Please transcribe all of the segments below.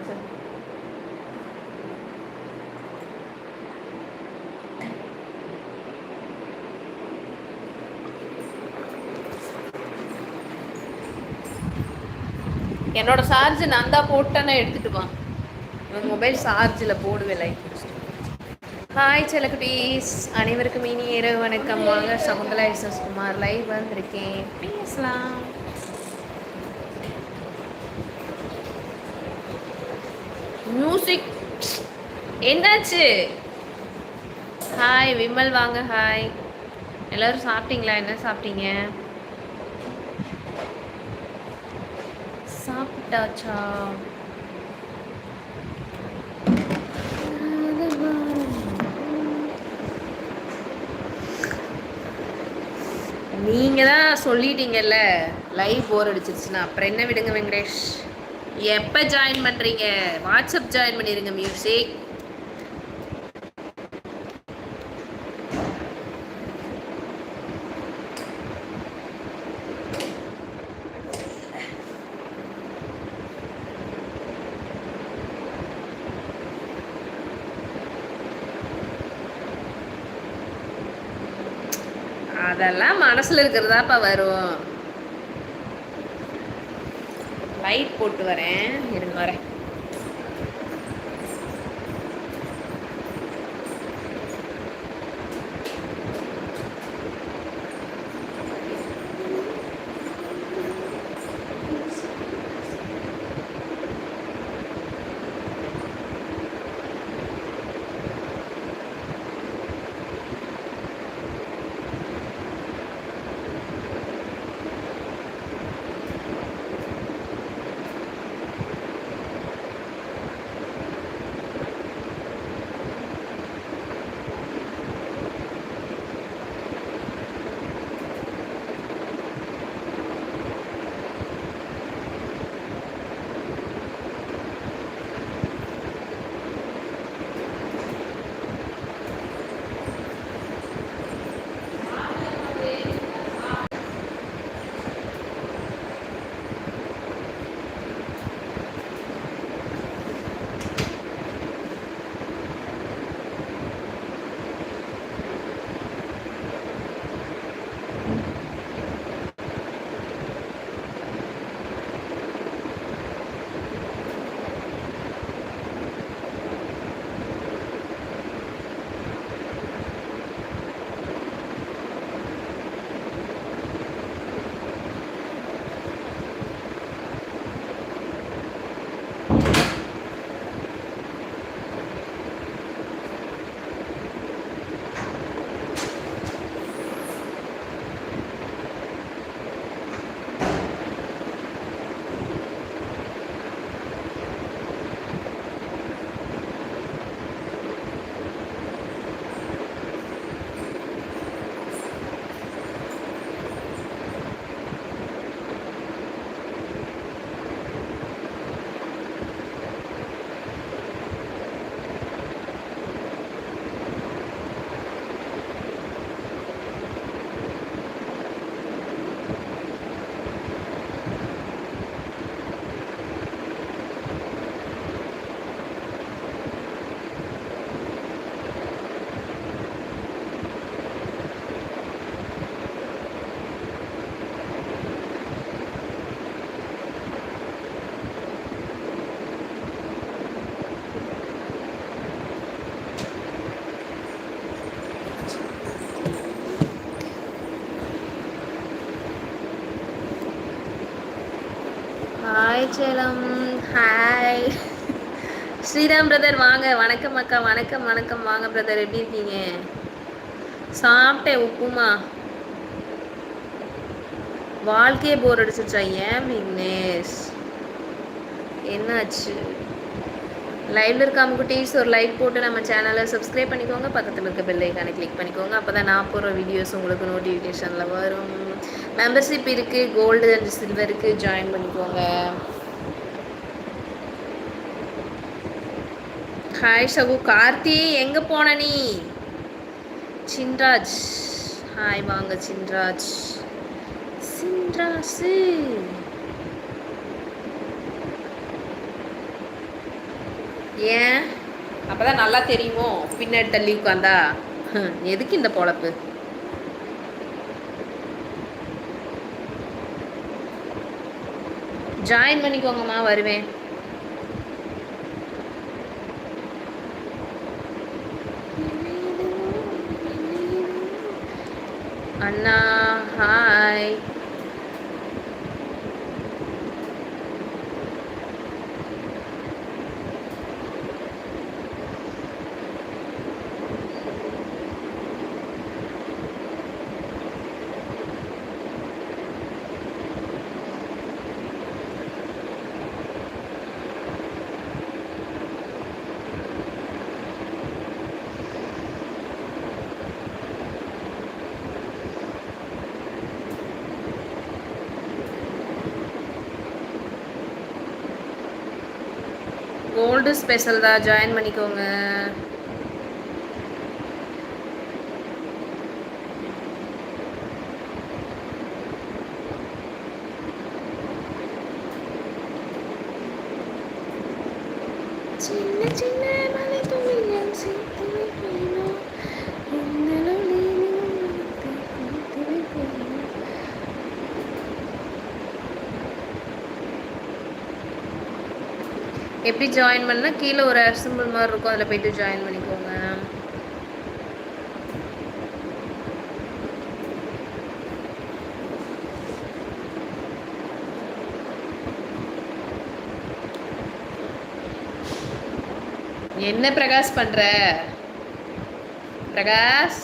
நினைச்சேன் என்னோட சார்ஜ் நான் தான் போட்டேன்னு எடுத்துட்டு வா. மொபைல் சார்ஜில் போடுவேன் லைட் ஹாய் செலக்குட்டீஸ் அனைவருக்கும் இனி இரவு வணக்கம். வாங்க எஸ்எஸ் குமார் லைவ் வந்திருக்கேன். பேசலாம். மியூசிக் என்னாச்சு? ஹாய் விமல் வாங்க ஹாய் எல்லோரும் சாப்பிட்டீங்களா? என்ன சாப்பிட்டீங்க? சாப்பிட்டாச்சா? நீங்கள் தான் சொல்லிட்டீங்கல்ல? லைவ் போர் அடிச்சிருச்சுன்னா. அப்புறம் என்ன விடுங்க வெங்கடேஷ்? எப்போ ஜாயின் பண்ணுறீங்க வாட்ஸ்அப் ஜாயின் பண்ணிடுங்க மியூசிக் அதெல்லாம் மனசுல இருக்கிறதாப்பா வரும். லைட் போட்டு வரேன். இருங்க வரேன். Hi Salem hi Sriram brother வாங்க. வணக்கம் அக்கா. வணக்கம் வணக்கம். வாங்க பிரதர் எப்படி இருக்கீங்க? சாப்பிட்டேன் உப்புமா. வாழ்க்கையே போர் அடிச்சிருச்சா? ஏன் விக்னேஷ் என்னாச்சு? லைவ்ல இருக்காம குட்டீஸ் ஒரு லைக் போட்டு நம்ம சேனலை சப்ஸ்கிரைப் பண்ணிக்கோங்க. பக்கத்தில் இருக்க பெல் ஐக்கானை கிளிக் பண்ணிக்கோங்க. அப்போ தான் நான் போடுற வீடியோஸ் உங்களுக்கு நோட்டிஃபிகேஷனில் வரும். மெம்பர்ஷிப் இருக்குது கோல்டு அண்ட் சில்வருக்கு ஜாயின் பண்ணிக்கோங்க. ஹாய் சகு கார்த்தி எங்கே போன நீ? சின்ராஜ். ஹாய் வாங்க சின்ராஜ். சின்ராஜ் ஏன்? அப்பதான் நல்லா தெரியுமோ? பின்னாடி தள்ளி உட்காந்தா எதுக்கு இந்த பொழப்பு? ஜாயின் பண்ணிக்கோங்கம்மா வருவேன். அண்ணா ஹாய் கோல்டு ஸ்பெஷல் தான் ஜாயின் பண்ணிக்கோங்க. எப்படி ஜாயின் பண்ணால் கீழே ஒரு சிம்பிள் மாதிரி இருக்கும். அதில் போயிட்டு ஜாயின் பண்ணிக்கோங்க. என்ன பிரகாஷ் பண்ற? பிரகாஷ்?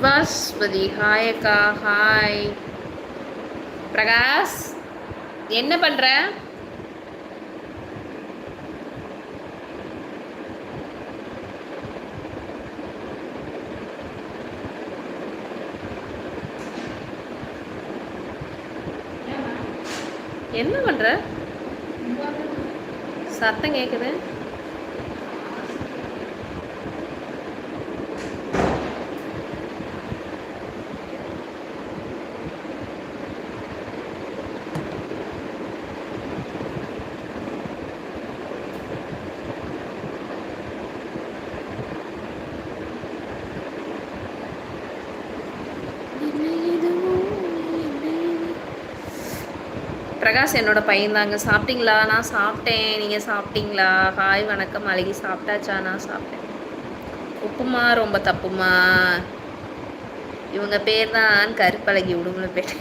நிவாஸ்பதி ஹாய் அக்கா. ஹாய் பிரகாஷ் என்ன பண்ற? என்ன பண்ற? சத்தம் கேக்குது. பிரகாஷ் என்னோட பையன்தாங்க சாப்பிட்டீங்களா? நான் சாப்பிட்டேன். நீங்கள் சாப்பிட்டீங்களா? ஹாய் வணக்கம். அழகி சாப்பிட்டாச்சா? நான் சாப்பிட்டேன். உப்புமா ரொம்ப தப்புமா? இவங்க பேர் தான் கருப்பழகி உடுமலை பேர்.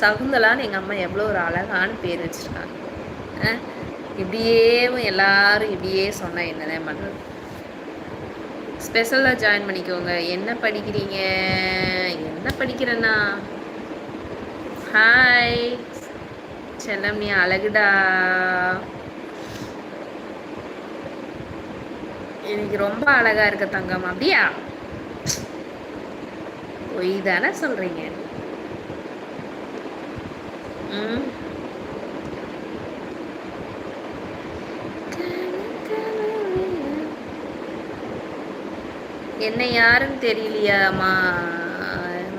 சகுந்தலான்னு எங்கள் அம்மா எவ்வளோ ஒரு அழகான பேர் வச்சுருக்காங்க. அஹ், இப்படியே எல்லாரும் இப்படியே சொன்னால் என்னதான் பண்ணுறது ஸ்பெஷலாக ஜாயின் பண்ணிக்கோங்க. என்ன படிக்கிறீங்க? என்ன படிக்கிறேன்னா? ஹாய் செல்லம் நீ அழகுடா. இன்னைக்கு ரொம்ப அழகா இருக்க தங்கம். அப்படியா? பொய் தானே சொல்றீங்க. ம். என்ன யாருன்னு தெரியலையா மா.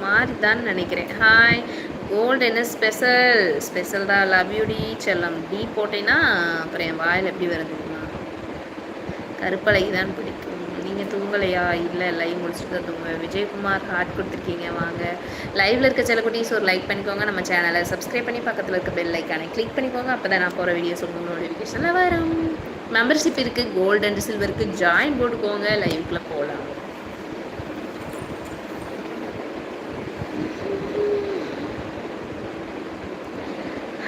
மாறிதான் நினைக்கிறேன். ஹாய் கோல்டு என்ன ஸ்பெஷல் ஸ்பெஷல் தான். லவ் யூடி செல்லம் டி போட்டேன்னா அப்புறம் என் வாயில் எப்படி வருதுமா கருப்பழகி தான் பிடிக்கும். நீங்கள் தூங்கலையா? இல்லை லைவ் முடிச்சுட்டு தான் தூங்குவேன் விஜயகுமார் ஹார்ட் கொடுத்துருக்கீங்க வாங்க. லைவில் இருக்க சில குட்டீஸ் ஒரு லைக் பண்ணிக்கோங்க. நம்ம சேனலை சப்ஸ்கிரைப் பண்ணி பக்கத்தில் இருக்க பெல் ஐக்கானை கிளிக் பண்ணிக்கோங்க. அப்போ தான் நான் போகிற வீடியோஸ் உங்களுக்கு நோட்டிஃபிகேஷனில் வரும். மெம்பர்ஷிப் இருக்குது கோல்டு அண்ட் சில்வருக்கு ஜாயின் போட்டுக்கோங்க. லைவுக்குள்ளே போகலாம்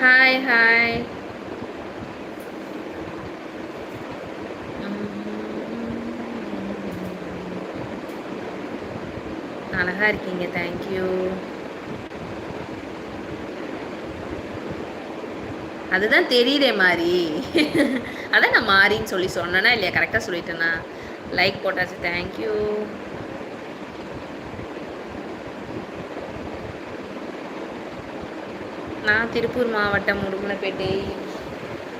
ஹாய் ஹாய் அழகா இருக்கீங்க தேங்க்யூ அதுதான் தெரியுதே மாறி. அதான் நான் மாறின்னு சொல்லி சொன்னேனா இல்லையா? கரெக்டாக சொல்லிட்டேனா? லைக் போட்டாச்சு. தேங்க்யூ நான் திருப்பூர் மாவட்டம் உடுமலைப்பேட்டை.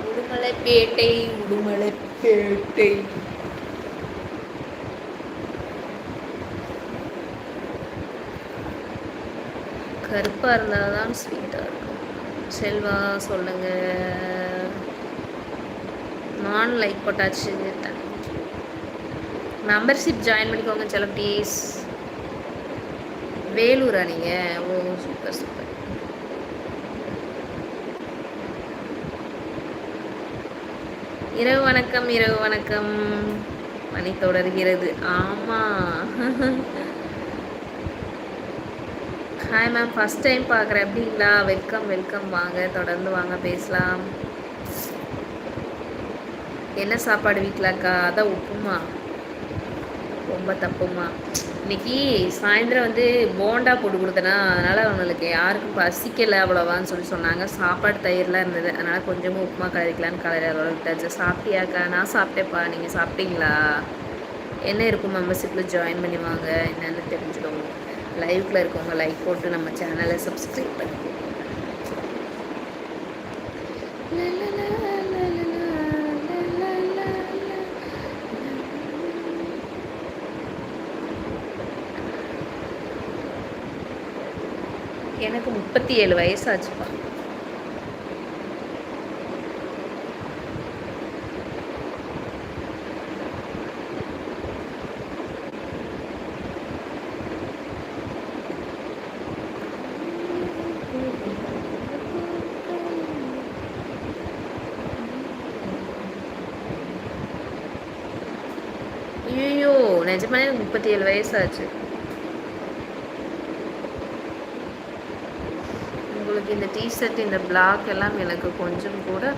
உடுமலைப்பேட்டை உடுமலைப்பேட்டை. கருப்பாக இருந்தால் தான் ஸ்வீட்டாக இருக்கும் செல்வா சொல்லுங்க. நான் லைக் போட்டாச்சு. மெம்பர்ஷிப் ஜாயின் பண்ணிக்கோங்க சில ப்ளீஸ் வேலூரா நீங்கள் ஓ சூப்பர் சூப்பர் இரவு வணக்கம் இரவு வணக்கம். மணி தொடர்கிறது. ஆமாம் ஹாய் மேம் ஃபஸ்ட் டைம் பார்க்குறேன். எப்படிங்களா வெல்கம் வெல்கம் வாங்க தொடர்ந்து வாங்க பேசலாம். என்ன சாப்பாடு வீட்டில் அக்கா? அதான் உப்புமா. ரொம்ப தப்புமா. இன்னைக்கு சாயந்தரம் வந்து போண்டா போட்டு கொடுத்தேன்னா அதனால் அவங்களுக்கு யாருக்கும் பசிக்கலை அவ்வளோவான்னு சொல்லி சொன்னாங்க. சாப்பாடு தயிர்லாம் இருந்தது. அதனால் கொஞ்சமாக உப்புமா கலரிக்கலான்னு கலரி அதோட விட்டாச்சு. சாப்பிட்டியாக்கா நான் சாப்பிட்டேப்பா நீங்கள் சாப்பிட்டீங்களா? என்ன இருக்கும் மெம்பர்ஷிப்பில் ஜாயின் பண்ணி வாங்க. என்னென்னு தெரிஞ்சுக்கோங்க. லைவ்ல இருக்கவங்க லைக் போட்டு நம்ம சேனலை சப்ஸ்கிரைப் பண்ணுங்க எனக்கு முப்பத்தி ஏழு வயசாச்சுப்பா. நிஜமானே எனக்கு முப்பத்தி ஏழு வயசாச்சு. உங்களுக்கு இந்த டிஷர்ட் இந்த பிளாக் எல்லாம் எனக்கு கொஞ்சம் கூட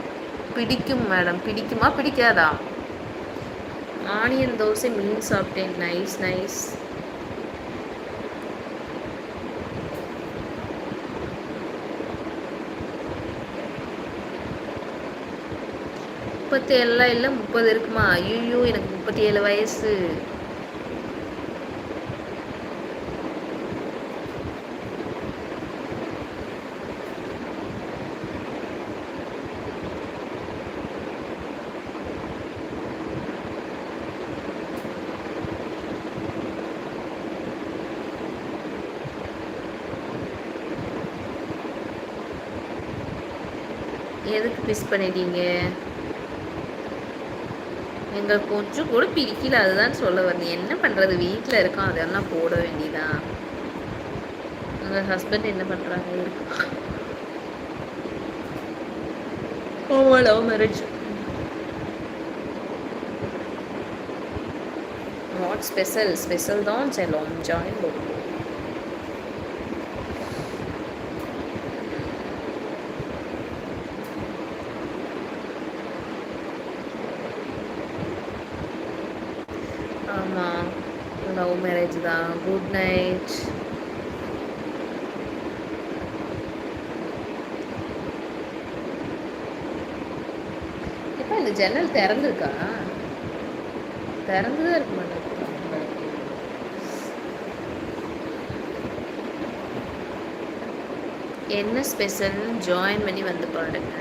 பிடிக்கும் மேடம் பிடிக்குமா? பிடிக்காதா? ஆனியன் தோசை மீன் சாப்பிட்டேன். நைஸ் நைஸ் முப்பத்தி ஏழுலாம் இல்லை முப்பது இருக்குமா? ஐயோ எனக்கு முப்பத்தி ஏழு வயசு. எதுக்கு மிஸ் பண்ணிட்டீங்க? எங்களுக்கு கொஞ்சம் கூட பிடிக்கல அதுதான் சொல்ல வரணும் என்ன பண்ணுறது வீட்டில் இருக்கோம் அதெல்லாம் போட வேண்டியதான் உங்கள் ஹஸ்பண்ட் என்ன பண்ணுறாங்க love marriage what special special தான் செல்லும் ஜாயின் ஆமாம் லவ் மேரேஜ் தான். Good night. இப்போ இந்த ஜன்னல் திறந்துருக்கா? திறந்துதான் இருக்க மாட்டேங்குது. என்ன ஸ்பெஷல்னு ஜாயின் பண்ணி வந்து பாருங்க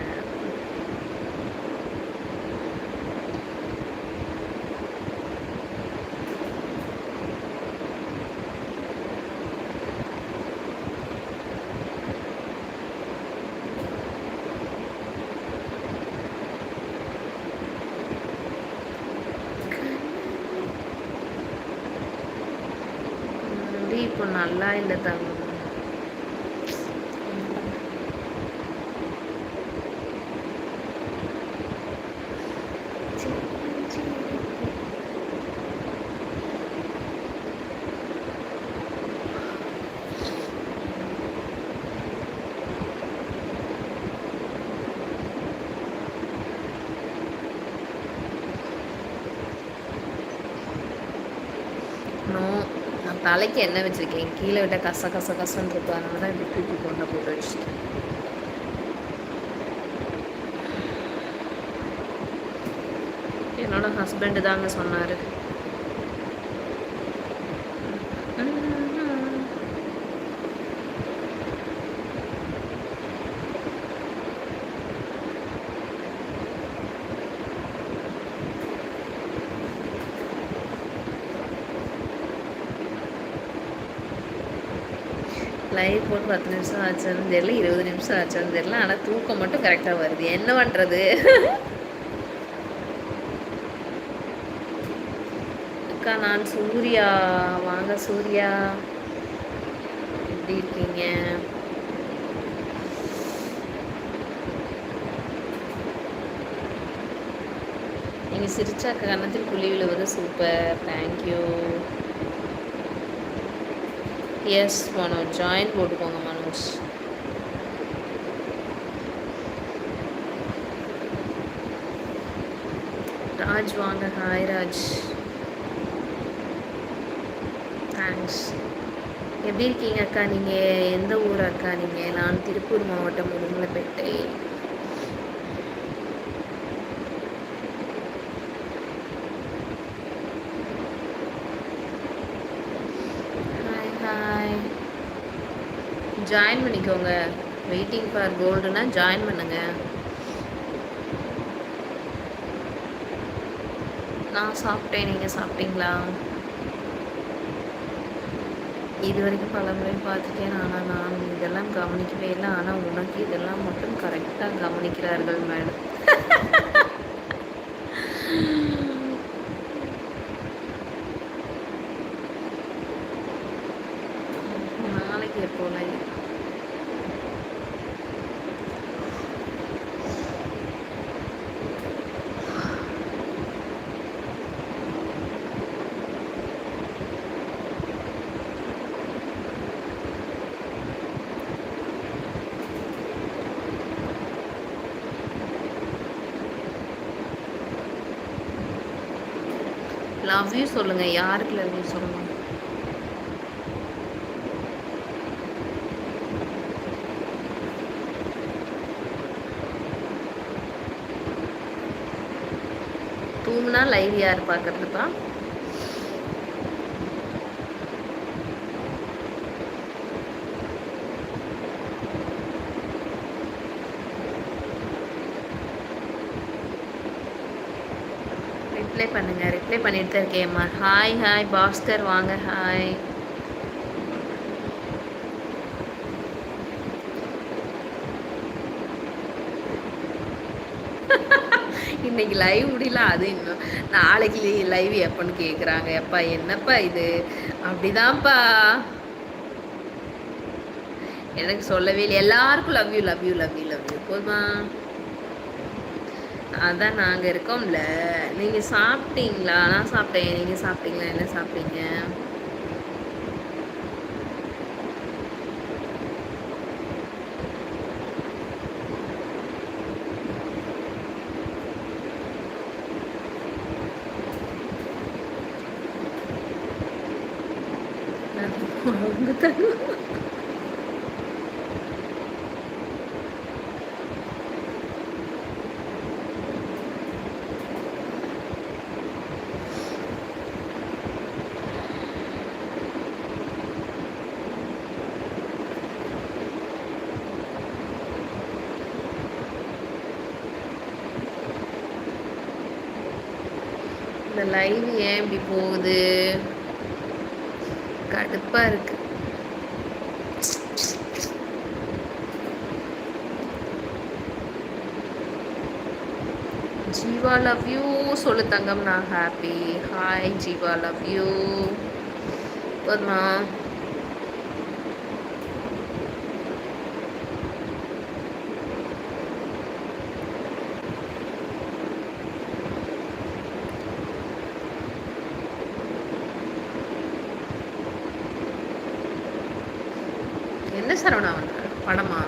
இப்போ நல்லா இல்லை தங்கம் நோ நான் தலைக்கு என்ன வச்சிருக்கேன். கீழே விட்ட கச கச கசன்னு இருக்கும் அதனால தான் இப்படி தூக்கி கொண்ட போட்டு வச்சுருக்கேன். என்னோட ஹஸ்பண்டு தாங்க சொன்னார். லைவ் போட்டு பத்து நிமிஷம் ஆச்சான்னு தெரியல இருபது நிமிஷம் ஆச்சான்னு தெரியல. ஆனால் தூக்கம் மட்டும் கரெக்டாக வருது. என்ன பண்ணுறது அக்கா நான் சூர்யா. வாங்க சூர்யா. எப்படி இருக்கீங்க? நீங்கள் சிரிச்சா கன்னத்தில் புள்ளி விழுவது super thank you yes Manoj join போட்டுக்கோங்க மனோஜ். ராஜ் வாங்க. ஹாய் ராஜ். தேங்க்ஸ் எப்படி இருக்கீங்க அக்கா நீங்கள் எந்த ஊர் அக்கா நீங்கள் நான் திருப்பூர் மாவட்டம் உடுமலைப்பேட்டை ஹாய் ஹாய் ஜாயின் பண்ணிக்கோங்க. வெயிட்டிங் ஃபார் கோல்டுனா ஜாயின் பண்ணுங்க. நான் சாப்பிட்டேன் நீங்கள் சாப்பிட்டீங்களா? இது வரைக்கும் பல முறை பார்த்துட்டேன். ஆனால் நான் இதெல்லாம் கவனிக்கவே இல்லை. ஆனால் உனக்கு இதெல்லாம் மட்டும் கரெக்டாக கவனிக்கிறார்கள் மேடம் நாளைக்கு எப்போ லவ் யூ சொல்லுங்க யாருக்கு லவ் யூ சொல்லுங்க. தூங்குனா லைவ் யார் பார்க்கறதுப்பா ரிப்ளை பண்ணுங்க ரிப்ளை பண்ணிட்டு தான் இருக்கேம்மா ஹாய் ஹாய் பாஸ்கர் வாங்க ஹாய் இன்னைக்கு லைவ் முடியல அது இன்னும் நாளைக்கு லைவ் எப்போன்னு கேட்குறாங்க எப்பா என்னப்பா இது? அப்படிதான்ப்பா. எனக்கு சொல்லவே இல்லை எல்லாருக்கும் love you love you love you love you போதுமா? அதான் நாங்கள் இருக்கோம்ல. நீங்கள் சாப்பிட்டீங்களா? நான் சாப்பிட்டேன். நீங்கள் சாப்பிட்டீங்களா? என்ன சாப்பிட்டீங்க? அவங்க லைவ் ஏன் இப்படி போகுது? கடுப்பா இருக்கு. ஜீவா லவ் யூ சொல்லு தங்கம் நான் happy hi Jeeva love you போதுமா என்ன சரவணா வந்து படமா?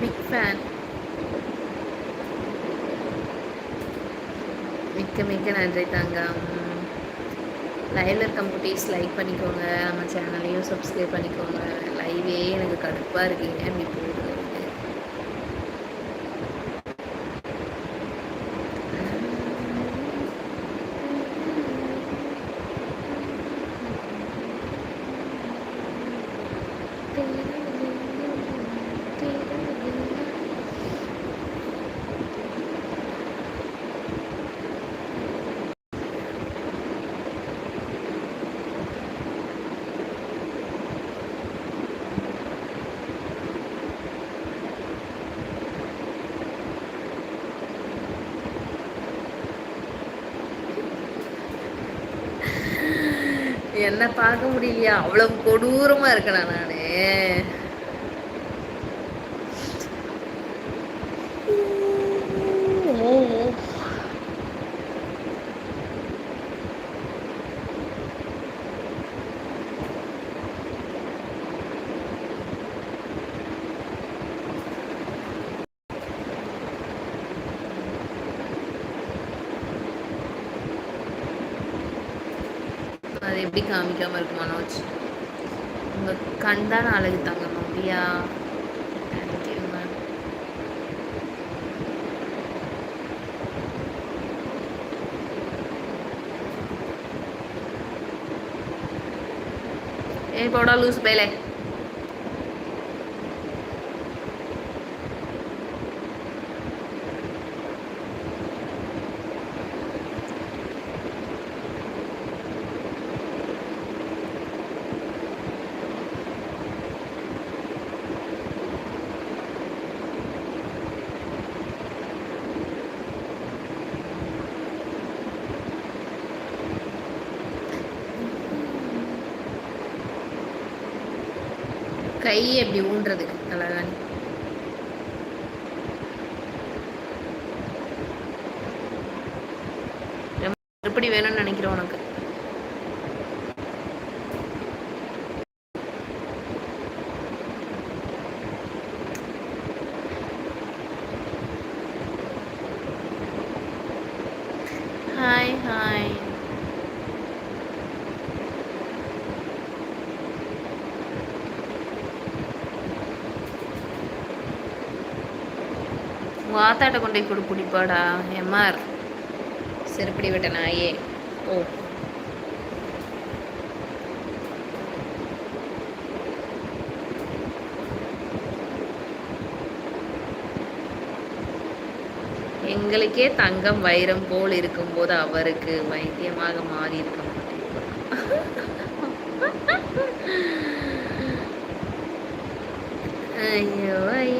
பிக் ஃபேன் மிக்க மிக்க நன்றி தாங்க லைவில் இருக்க குட்டீஸ் லைக் பண்ணிக்கோங்க. நம்ம சேனலையும் சப்ஸ்கிரைப் பண்ணிக்கோங்க. லைவே எனக்கு கடுப்பாக இருக்கீங்க. அப்படி போகுது என்ன பார்க்க முடியலையா? அவ்வளவு கொடூரமா இருக்கேனா நானு? காமிக்காமல் காமிக்காம இருக்கு மனோஜ் உங்கள் கண் தான் அழகு தாங்க அப்படியா? ஏ போடா லூஸ் பேலே கை எப்படி ஊன்றது அழகானி எப்படி வேணும்னு நினைக்கிறேன் உனக்கு ஹாய் ஹாய் உங்கள் ஆத்தாட்ட கொண்டு போய் கொடு பிடிப்பாடா எம்ஆர். செருப்படி விட்ட நாயே. ஓ. எங்களுக்கே தங்கம் வைரம் போல் இருக்கும்போது அவருக்கு வைத்தியமாக மாறி இருக்க ஐயோ ஐயோ.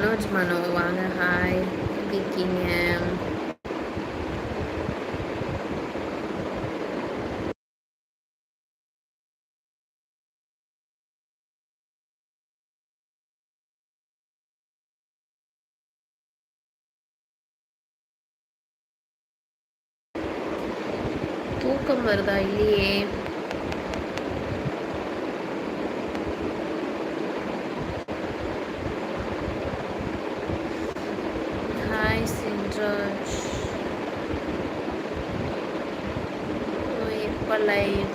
மனோஜ் மனோ வாங்க ஹாய் எப்படி இருக்கீங்க தூக்கம் வருதா இல்லையே ஹாய் சின்ராஜ் யுவர்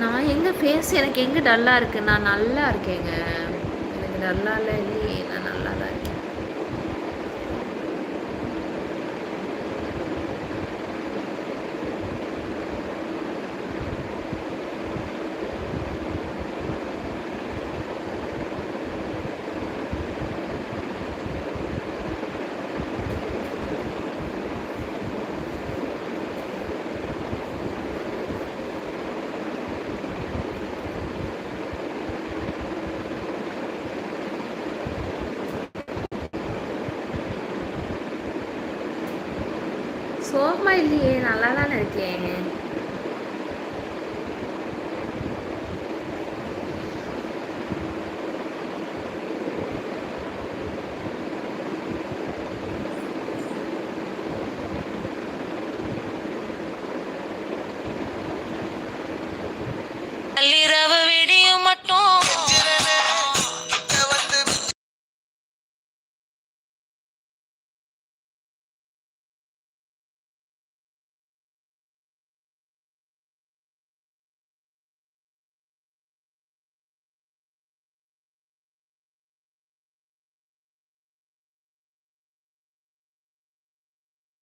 நான் எங்க ஃபேஸ் எனக்கு எங்க டல்லா இருக்கு? நான் நல்லா இருக்கேங்க. எனக்கு டல்லா இல்லை இல்லையே நான் நல்லா தான் இருக்கேன் சோகமாக இல்லையே நல்லா தானே இருக்கேன்